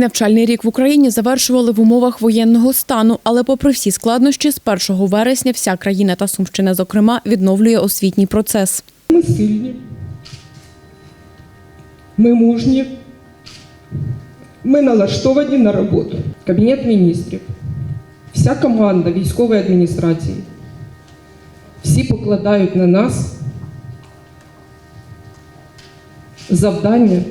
Навчальний рік в Україні завершували в умовах воєнного стану, але попри всі складнощі, з 1 вересня вся країна та Сумщина, зокрема, відновлює освітній процес. Ми сильні, ми мужні, ми налаштовані на роботу. Кабінет міністрів, вся команда військової адміністрації, всі покладають на нас завдання,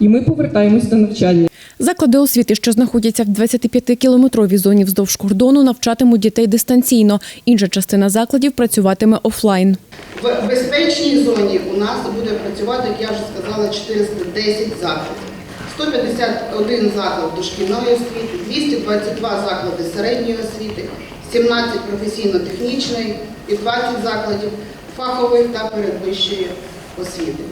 і ми повертаємось до навчання. Заклади освіти, що знаходяться в 25-кілометровій зоні вздовж кордону, навчатимуть дітей дистанційно. Інша частина закладів працюватиме офлайн. В безпечній зоні у нас буде працювати, як я вже сказала, 410 закладів. 151 заклад дошкільної освіти, 222 заклади середньої освіти, 17 професійно-технічної і 20 закладів фахової та передвищої освіти.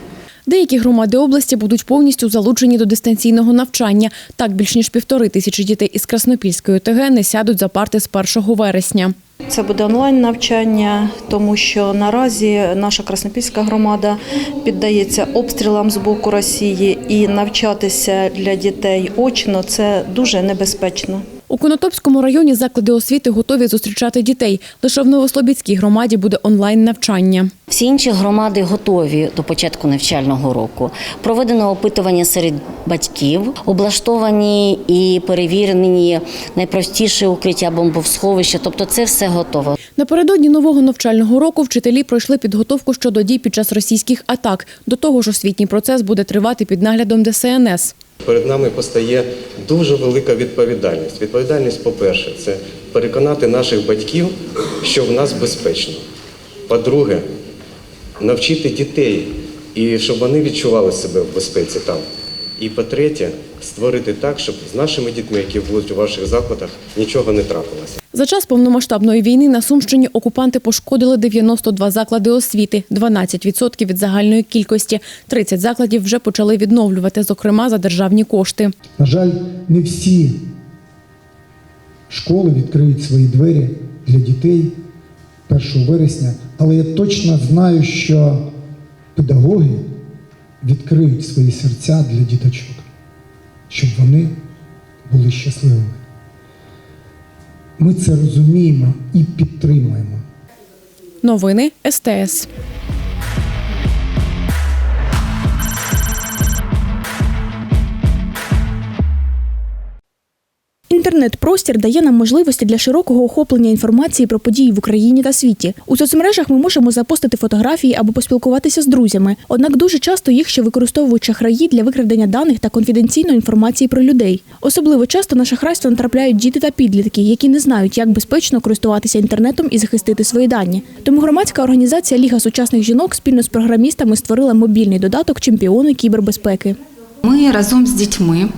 Деякі громади області будуть повністю залучені до дистанційного навчання. Так, більш ніж півтори тисячі дітей із Краснопільської ОТГ не сядуть за парти з 1 вересня. Це буде онлайн навчання, тому що наразі наша Краснопільська громада піддається обстрілам з боку Росії, і навчатися для дітей очно це дуже небезпечно. У Конотопському районі заклади освіти готові зустрічати дітей. Лише в Новослобідській громаді буде онлайн навчання. Всі інші громади готові до початку навчального року. Проведено опитування серед батьків, облаштовані і перевірені найпростіші укриття бомбосховища. Тобто, це все готово. Напередодні нового навчального року вчителі пройшли підготовку щодо дій під час російських атак. До того ж, освітній процес буде тривати під наглядом ДСНС. Перед нами постає дуже велика відповідальність. Відповідальність, по-перше, це переконати наших батьків, що в нас безпечно. По-друге, навчити дітей і щоб вони відчували себе в безпеці там. І по-третє, створити так, щоб з нашими дітьми, які будуть у ваших закладах, нічого не трапилося. За час повномасштабної війни на Сумщині окупанти пошкодили 92 заклади освіти, 12% від загальної кількості. 30 закладів вже почали відновлювати, зокрема за державні кошти. На жаль, не всі школи відкриють свої двері для дітей 1 вересня, але я точно знаю, що педагоги відкриють свої серця для діточок, щоб вони були щасливими. Ми це розуміємо і підтримуємо. Новини СТС. Інтернет-простір дає нам можливості для широкого охоплення інформації про події в Україні та світі. У соцмережах ми можемо запостити фотографії або поспілкуватися з друзями. Однак дуже часто їх ще використовують шахраї для викрадення даних та конфіденційної інформації про людей. Особливо часто на шахрайство натрапляють діти та підлітки, які не знають, як безпечно користуватися інтернетом і захистити свої дані. Тому громадська організація Ліга сучасних жінок спільно з програмістами створила мобільний додаток Чемпіони кібербезпеки. Ми разом з дітьми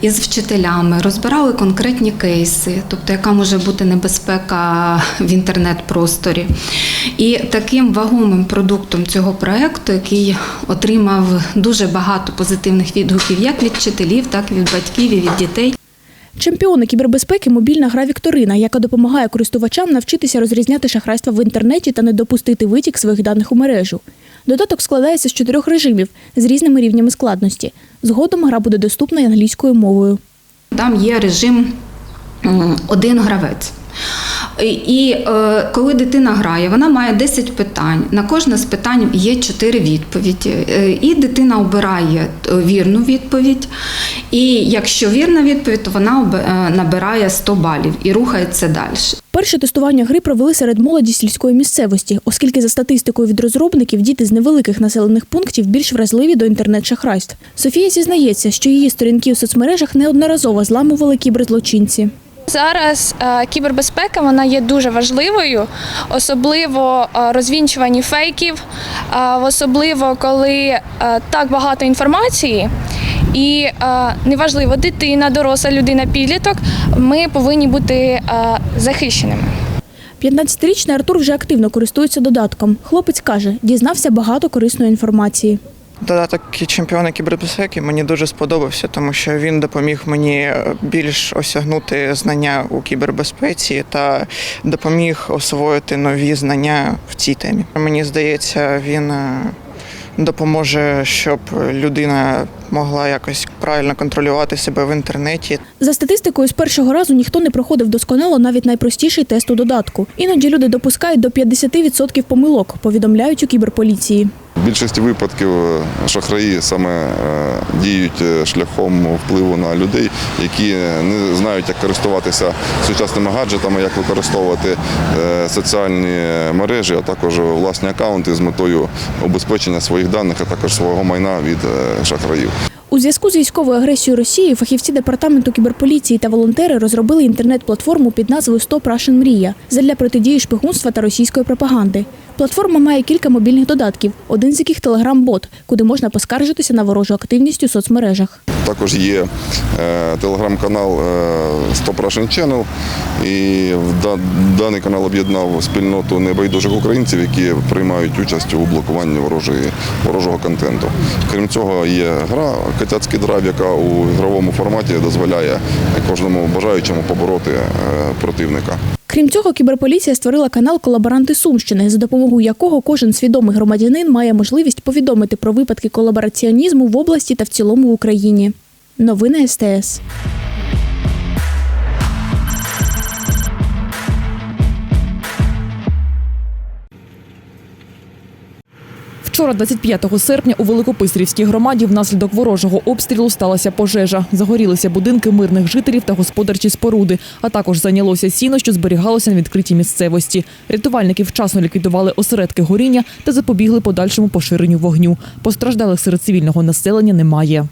і з вчителями розбирали конкретні кейси, тобто яка може бути небезпека в інтернет-просторі. І таким вагомим продуктом цього проекту, який отримав дуже багато позитивних відгуків, як від вчителів, так і від батьків і від дітей. Чемпіони кібербезпеки мобільна гра Вікторина, яка допомагає користувачам навчитися розрізняти шахрайства в інтернеті та не допустити витік своїх даних у мережу. Додаток складається з чотирьох режимів з різними рівнями складності. Згодом гра буде доступна й англійською мовою. Там є режим один гравець. І- е, коли дитина грає, вона має 10 питань. На кожне з питань є 4 відповіді. Е, І дитина обирає е, вірну відповідь. І якщо вірна відповідь, то вона е, набирає 100 балів і рухається далі. Перше тестування гри провели серед молоді сільської місцевості, оскільки за статистикою від розробників діти з невеликих населених пунктів більш вразливі до інтернет-шахрайств. Софія зізнається, що її сторінки у соцмережах неодноразово зламували кіберзлочинці. Зараз е, кібербезпека вона є дуже важливою, особливо е, розвінчуванні фейків, е, особливо коли так багато інформації. І неважливо, дитина, доросла людина, підліток, ми повинні бути захищеними. 15-річний Артур вже активно користується додатком. Хлопець каже, дізнався багато корисної інформації. Додаток чемпіона кібербезпеки мені дуже сподобався, тому що він допоміг мені е, більш осягнути знання у кібербезпеці та допоміг освоїти нові знання в цій темі. Мені здається, він е, допоможе, щоб людина могла якось правильно контролювати себе в інтернеті За статистикою, з першого разу ніхто не проходив досконало навіть найпростіший тест у додатку. Іноді люди допускають до 50% помилок, повідомляють у кіберполіції. В більшості випадків е, шахраї саме е, діють е, шляхом впливу на людей, які не знають, як користуватися сучасними гаджетами, як використовувати соціальні мережі, а також власні акаунти з метою убезпечення своїх даних, а також свого майна від шахраїв. У зв'язку з військовою агресією Росії фахівці департаменту кіберполіції та волонтери розробили інтернет-платформу під назвою «100 Russian Мрія задля протидії шпигунства та російської пропаганди. Платформа має кілька мобільних додатків, один з яких Telegram-бот, куди можна поскаржитися на ворожу активність у соцмережах. Також є е, телеграм-канал е, Stop Russian Channel, і даний канал об'єднав спільноту небайдужих українців, які приймають участь у блокуванні ворожого контенту. Крім цього, є гра Котяцький драйв, яка у ігровому форматі дозволяє кожному бажаючому побороти е, противника. Крім цього, кіберполіція створила канал Колаборанти Сумщини, за допомогою якого кожен свідомий громадянин має можливість повідомити про випадки колабораціонізму в області та в цілому в Україні. Новини СТС. Вчора, 25 серпня, у Великописарівській громаді внаслідок ворожого обстрілу сталася пожежа. Загорілися будинки мирних жителів та господарчі споруди, а також зайнялося сіно, що зберігалося на відкритій місцевості. Рятувальники вчасно ліквідували осередки горіння та запобігли подальшому поширенню вогню. Постраждалих серед цивільного населення немає.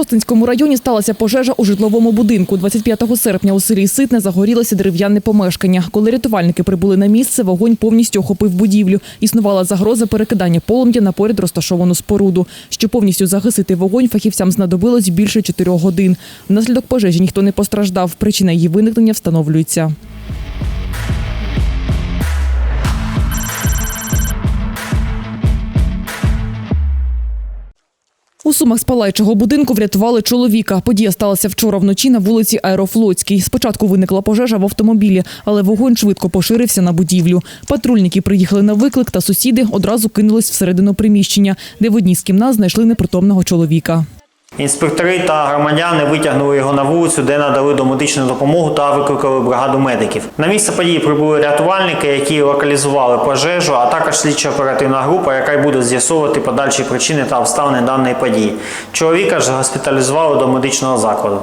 Шостинському районі сталася пожежа у житловому будинку. 25 серпня у селі Ситне загорілося дерев'яне помешкання. Коли рятувальники прибули на місце, вогонь повністю охопив будівлю. Існувала загроза перекидання полум'я на поряд розташовану споруду. Щоб повністю загасити вогонь, фахівцям знадобилось більше 4 годин. Внаслідок пожежі ніхто не постраждав. Причина її виникнення встановлюється. У сумах з будинку врятували чоловіка. Подія сталася вчора вночі на вулиці Аерофлотській. Спочатку виникла пожежа в автомобілі, але вогонь швидко поширився на будівлю. Патрульники приїхали на виклик, та сусіди одразу кинулись всередину приміщення, де в одній з кімнат знайшли непритомного чоловіка. Інспектори та громадяни витягнули його на вулицю, де надали домедичну допомогу та викликали бригаду медиків. На місце події прибули рятувальники, які локалізували пожежу, а також слідчо-оперативна група, яка й буде з'ясовувати подальші причини та обставини даної події. Чоловіка ж госпіталізували до медичного закладу.